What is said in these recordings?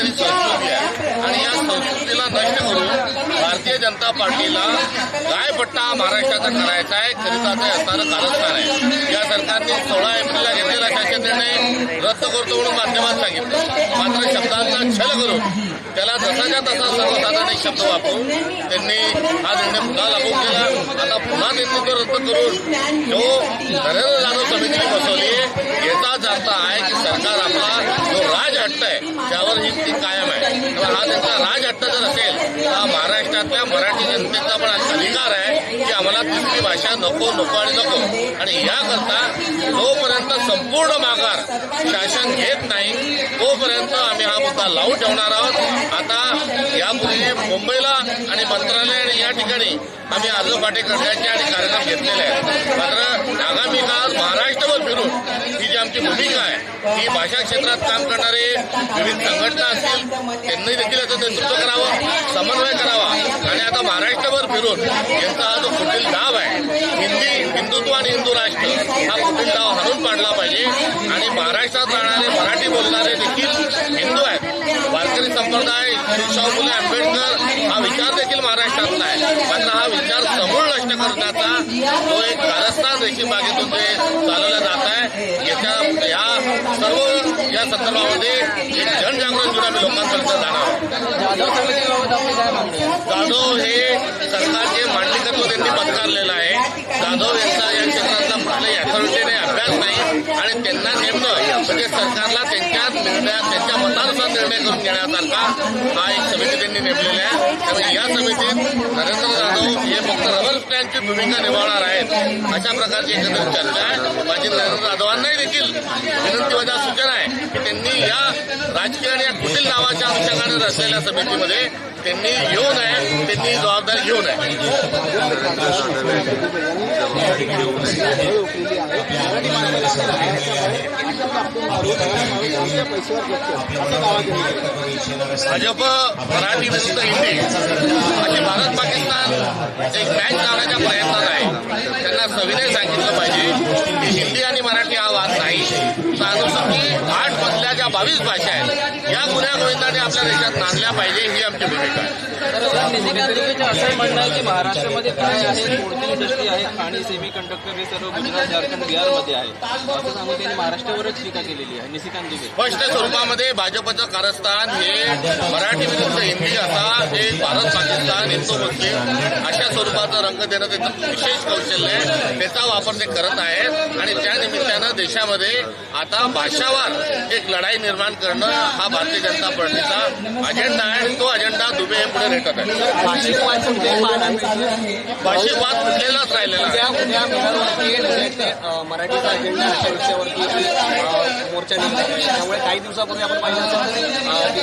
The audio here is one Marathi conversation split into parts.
तरी संस्कृती आहे. आणि या संस्कृतीला नष्ट करून भारतीय जनता पार्टीला काय पट्टा महाराष्ट्राचा करायचा आहे खरिताचं असणारं कारस्थान आहे. या सरकारने सोळा एप्रिलला घेतलेला शासकीय निर्णय रद्द करतो म्हणून माध्यमात सांगितलं. मात्र शब्दांचा छल करून त्याला जसाच्या तसा सर्वसाधारण शब्द वापरून त्यांनी हा निर्णय पुन्हा लागू केला. आता पुन्हा त्यांनी रद्द करून जो नरेंद्र जाधव समितीने बसवली याचाच अर्थ आहे की सरकार आपला जो आहे त्यावर ही ती कायम आहे. तर हा त्यांचा राजहट्ट जर असेल तर हा महाराष्ट्रातल्या मराठी जनतेचा पण अधिकार आहे की आम्हाला तिसरी भाषा नको नको आणि नको. आणि याकरता जोपर्यंत संपूर्ण माघार शासन घेत नाही तोपर्यंत आम्ही हा मुद्दा लावून ठेवणार आहोत. आता यापूर्वी मुंबईला आणि मंत्रालय आणि या ठिकाणी आम्ही आजोबाटे करण्याचे आणि कार्यक्रम घेतलेले आहेत मात्र आगामी काळात महाराष्ट्रभर फिरून ही जी आमची भूमिका आहे ही भाषा क्षेत्रात काम करणारे विविध संघटना असतील त्यांनी देखील याचं नेतृत्व करावं समन्वय करावा. आणि आता महाराष्ट्रभर फिरून यांचा हा जो कुटील डाव आहे हिंदी हिंदुत्व आणि हिंदू राष्ट्र हा कुटील डाव हरून पाडला पाहिजे. आणि महाराष्ट्रात राहणारे मराठी बोलणारे देखील हिंदू आहेत वारकरी संप्रदाय शिवशाहू फुले आंबेडकर हा विचार देखील महाराष्ट्रातला आहे मात्र हा विचार समूळ नष्ट करण्याचा तो एक कारस्थान रेशीम बागेतून ते चालवला जात आहे. याच्या या सर्व या संदर्भामध्ये एक जनजागृती घेऊन आम्ही लोकांपर्यंत जाणार जाधव हे सरकारचे मांडलिकत्व त्यांनी पत्कारलेलं आहे. जाधव यांचा या क्षेत्रातला कुठलाही अथॉरिटीने अभ्यास नाही. आणि त्यांना नेमणं म्हणजे सरकारला त्यांच्या निर्णयात त्यांच्या मतानुसार निर्णय करून घेण्यासारखा हा एक समिती त्यांनी नेमलेली आहे. त्यामुळे या समितीत नरेंद्र जाधव हे फक्त रबर यांची भूमिका निभावणार आहेत. अशा प्रकारची एकंदरीत चर्चा माझी नरेंद्र जाधवांनाही देखील विनंती वजा सूचना आहे की त्यांनी या राजकीय आणि या कुटील नावाच्या अनुषंगाने रचलेल्या समितीमध्ये त्यांनी येऊ नये त्यांनी जबाबदारी घेऊ नये. भाजप मराठी विरुद्ध हिंदी. एक मॅच लावण्याच्या प्रयत्नात आहे. त्यांना सविनय सांगितलं पाहिजे. की हिंदी आणि मराठी हा वाद नाही. अनुषंगी आठ मधल्या ज्या बावीस भाषा आहेत या गुन्ह्या गोविंदाने आपल्या देशात नांदल्या पाहिजे ही आमची भूमिका आहे. असं म्हणणं आहे की महाराष्ट्रामध्ये काय आहे कोणती इंडस्ट्री आहे खाणी सेमी कंडक्टर हे सर्व गुजरात झारखंड बिहारमध्ये आहे? असं सांगून त्यांनी महाराष्ट्रावरच टीका केलेली आहे. निशिकांत दुबे. स्पष्ट स्वरूपामध्ये भाजपचं कारस्थान हे मराठी विरुद्ध हिंदी असा हे भारत पाकिस्तान हिंदू मुस्लिम अशा स्वरूपाचा रंग देणं त्याचं विशेष कौशल्य आहे. त्याचा वापर ते करत आहेत. आणि त्या निमित्तानं देशामध्ये आता भाषावार एक लढाई निर्माण करणं हा भारतीय जनता पार्टीचा अजेंडा आहे. आणि तो अजेंडा दुबे हे पुढे रेटत आहे. भाषिकवाद वाद कुठलेलाच राहिलेला मराठीचा अजेंडा अशा विषयावरती मोर्चा निघणार त्यामुळे काही दिवसापूर्वी आपण पाहिलं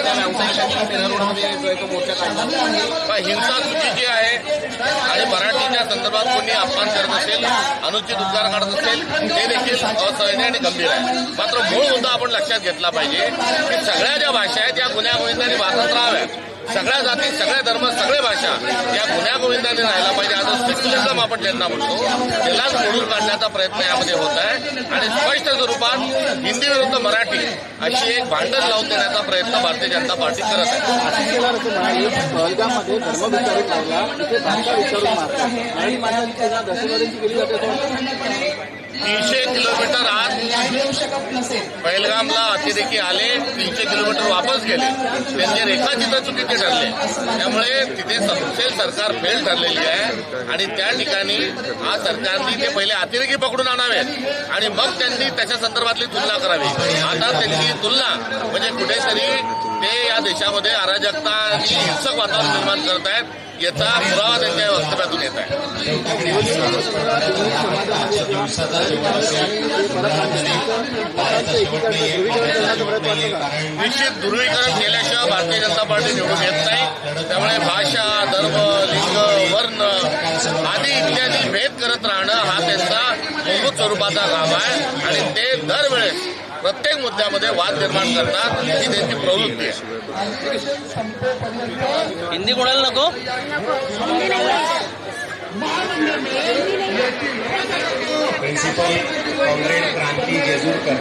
असेल अं, तिथल्या आहे मोर्चा काढला. हिंसा चुकीची आहे आणि मराठीच्या संदर्भात कोणी अपमान करत असेल अनुचित उद्गार काढत असेल ते देखील असहनीय आणि गंभीर आहे. मात्र मूळ मुद्दा आपण लक्षात घेतला पाहिजे की सगळ्या ज्या भाषा आहेत या गुन्ह्या गोविंदांनी भारतात राहाव्यात सगळ्या जाती सगळे धर्म सगळे भाषा या गुन्ह्या गोविंदाने राहायला पाहिजे. आज सेक्युलरिझम आपण ज्यांना म्हणतो. त्यालाच मोडून काढण्याचा प्रयत्न यामध्ये होत आहे. आणि स्पष्ट स्वरूपात हिंदी विरुद्ध मराठी अशी एक भांडण लावून देण्याचा प्रयत्न भारतीय जनता पार्टी करत आहे. तीनशे किलोमीटर आत पहिलगामला अतिरेकी आले तीनशे किलोमीटर वापस गेले. त्यांचे रेखाचित्र चुकीचे ठरले. त्यामुळे तिथे सपसेल सरकार फेल ठरलेली आहे. आणि त्या ठिकाणी हा सरकारने ते पहिले अतिरेकी पकडून आणावेत. आणि मग त्यांनी त्याच्या संदर्भातली तुलना करावी. आता त्यांची तुलना म्हणजे कुठेतरी ते या देशामध्ये अराजकता आणि हिंसक वातावरण निर्माण करत आहेत. याचा पुरावा त्यांच्या वक्तव्यातून येत आहे. निश्चित ध्रुवीकरण केल्याशिवाय पार्टी निवडून येत नाही. त्यामुळे भाषा धर्म लिंग वर्ण आदी इत्यादी भेद करत राहणं हा त्यांचा मूलभूत स्वरूपाचा काम आहे. आणि ते दरवेळेस प्रत्येक मुद्द्यामध्ये वाद निर्माण करतात ही त्यांची प्रवृत्ती आहे. हिंदी कोणाला नको. Principal comrade Kranti Jejurkar.